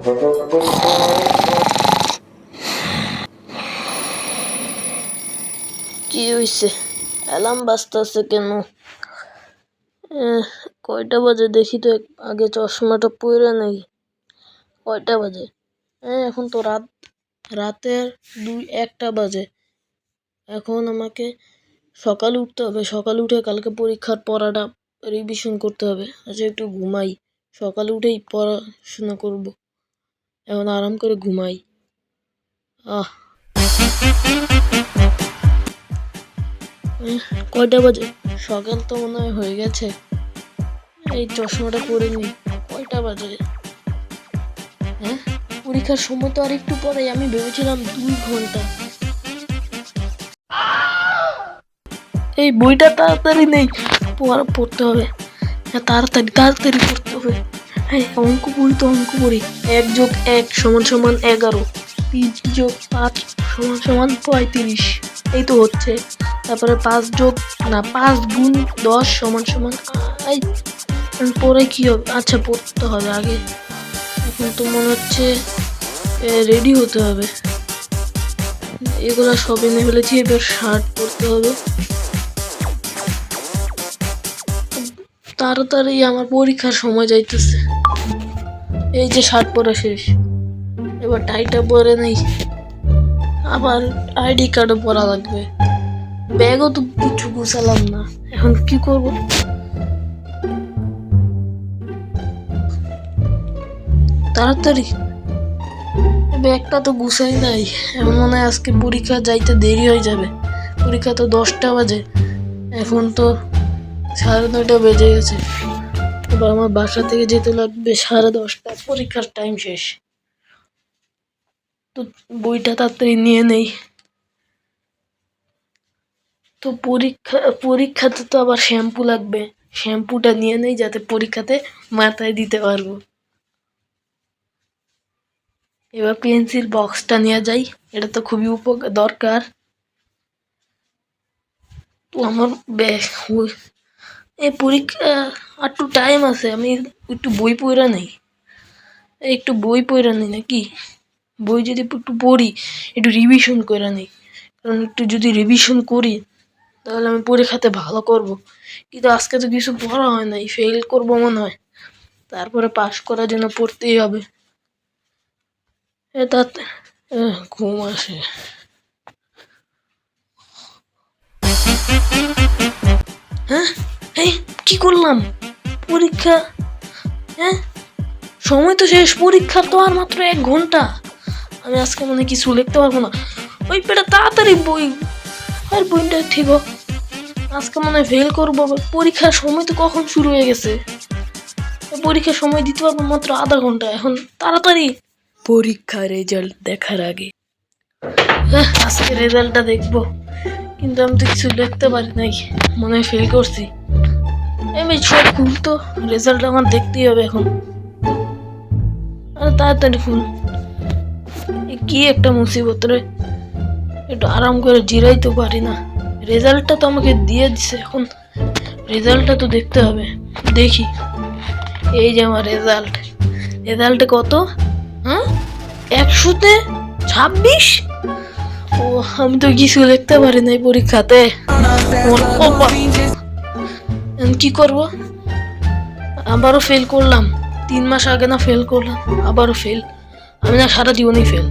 কি হইছে? অ্যালার্ম বাজতেছে কেন? কয়টা বাজে? দেখি তো আগে চশমাটা পরে নেই। কয়টা বাজে? হ্যাঁ এখন তো রাত রাতের দুই একটা বাজে। এখন আমাকে সকালে উঠতে হবে। সকালে উঠে কালকে পরীক্ষার পড়াটা রিভিশন করতে হবে। আচ্ছা একটু ঘুমাই। সকালে উঠেই পড়াশোনা করব। এখন আরাম করে ঘুমাই। আহ। কয়টা বাজে? সকাল তো মনে হয় হয়ে গেছে। এই চশমাটা পরে নি, কয়টা বাজে? হ্যাঁ? পরীক্ষার সময় তো আর একটু পরে আমি ভেবেছিলাম দুই ঘণ্টা। এই বইটা তাড়াতাড়ি নেই পড়তে হবে। হ্যাঁ তাড়াতাড়ি তাড়াতাড়ি পড়তে হবে। অঙ্ক পড়ি তো অঙ্ক পড়ি এক যোগ এক সমান সমান এগারো। তিন যোগ পাঁচ সমান সমান পঁয়ত্রিশ। এই তো হচ্ছে। তারপরে পাঁচ যোগ, না, পাঁচ গুণ দশ সমান সমান পরে কি হবে? আচ্ছা পড়তে হবে আগে। এখন তো মনে হচ্ছে রেডি হতে হবে। এগুলো সব এনে ফেলেছি, এবার শার্ট পরতে হবে। তাড়াতাড়ি আমার পরীক্ষার সময় যাইতেছে। এই যে শার্ট পরা শেষ। এবার টাইটা পরে নেই। আবার আইডি কার্ডও পরা লাগবে। ব্যাগও তো কিছু গুছালাম না। এখন কি করব? তাড়াতাড়ি। ব্যাগটা তো গুছাই নাই। এখন মনে হয় আজকে পরীক্ষা যাইতে দেরি হয়ে যাবে। পরীক্ষা তো দশটা বাজে। এখন তো সাড়ে নয়টা বেজে গেছে। এবার আমার বাসা থেকে যেতে লাগবে সাড়ে দশটা পরীক্ষার টাইম শেষ। তো বইটা তাড়াতাড়ি নিয়ে নেই। তো পরীক্ষা, পরীক্ষাতে তো আবার শ্যাম্পু লাগবে। শ্যাম্পুটা নিয়ে নেই যাতে পরীক্ষাতে মাথায় দিতে পারব। এবার পেন্সিল বক্সটা নিয়ে যাই। এটা তো খুবই উপকার, দরকার। তো আমার ব্যাগ এই পরীক্ষা একটু টাইম আছে, আমি একটু বই পড়া নেই। একটু বই পড়া নেই নাকি? বই যদি একটু পড়ি, একটু রিভিশন করে নেই। কারণ একটু যদি রিভিশন করি, তাহলে আমি পরীক্ষাতে ভালো করব। কিন্তু আজকে তো কিছু পড়া হয় নাই ফেল করব মনে হয়। তারপরে পাশ করার জন্য পড়তেই হবে। তাতে ঘুম আসে। হ্যাঁ? এই কি করলাম? পরীক্ষা হ্যাঁ? সময় তো শেষ পরীক্ষা তো আর মাত্র এক ঘণ্টা। আমি আজকে মনে হয় কিছু লিখতে পারব না। ওই পেটা তাড়াতাড়ি বই আর বইটা ঠিক হোক। আজকে মনে হয় ফেল করব পরীক্ষার সময় তো কখন শুরু হয়ে গেছে? পরীক্ষার সময় দিতে পারব মাত্র আধা ঘণ্টা এখন তাড়াতাড়ি। পরীক্ষা রেজাল্ট দেখার আগে। হ্যাঁ আজকে রেজাল্টটা দেখব। কিন্তু আমি তো কিছু লিখতে পারি নাই মনে হয় ফেল করছি। আমি সব খুল তো রেজাল্ট আমার দেখতেই হবে এখন। আরে তাড়াতাড়ি খুল। কি একটা মুসিবত রে। একটু আরাম করে জিরাইতে পারি না। রেজাল্টটা তো আমাকে দিয়ে দিছে এখন। রেজাল্টটা তো দেখতে হবে। দেখি। এই যে আমার রেজাল্ট রেজাল্টে কত? হ্যাঁ? একশোতে ছাব্বিশ? ও, আমি তো কিছু লিখতে পারি না এই পরীক্ষাতে কি করব? আবারও ফেল করলাম। তিন মাস আগে না ফেল করলাম, আবারও ফেল আমি না সারা জীবনই ফেল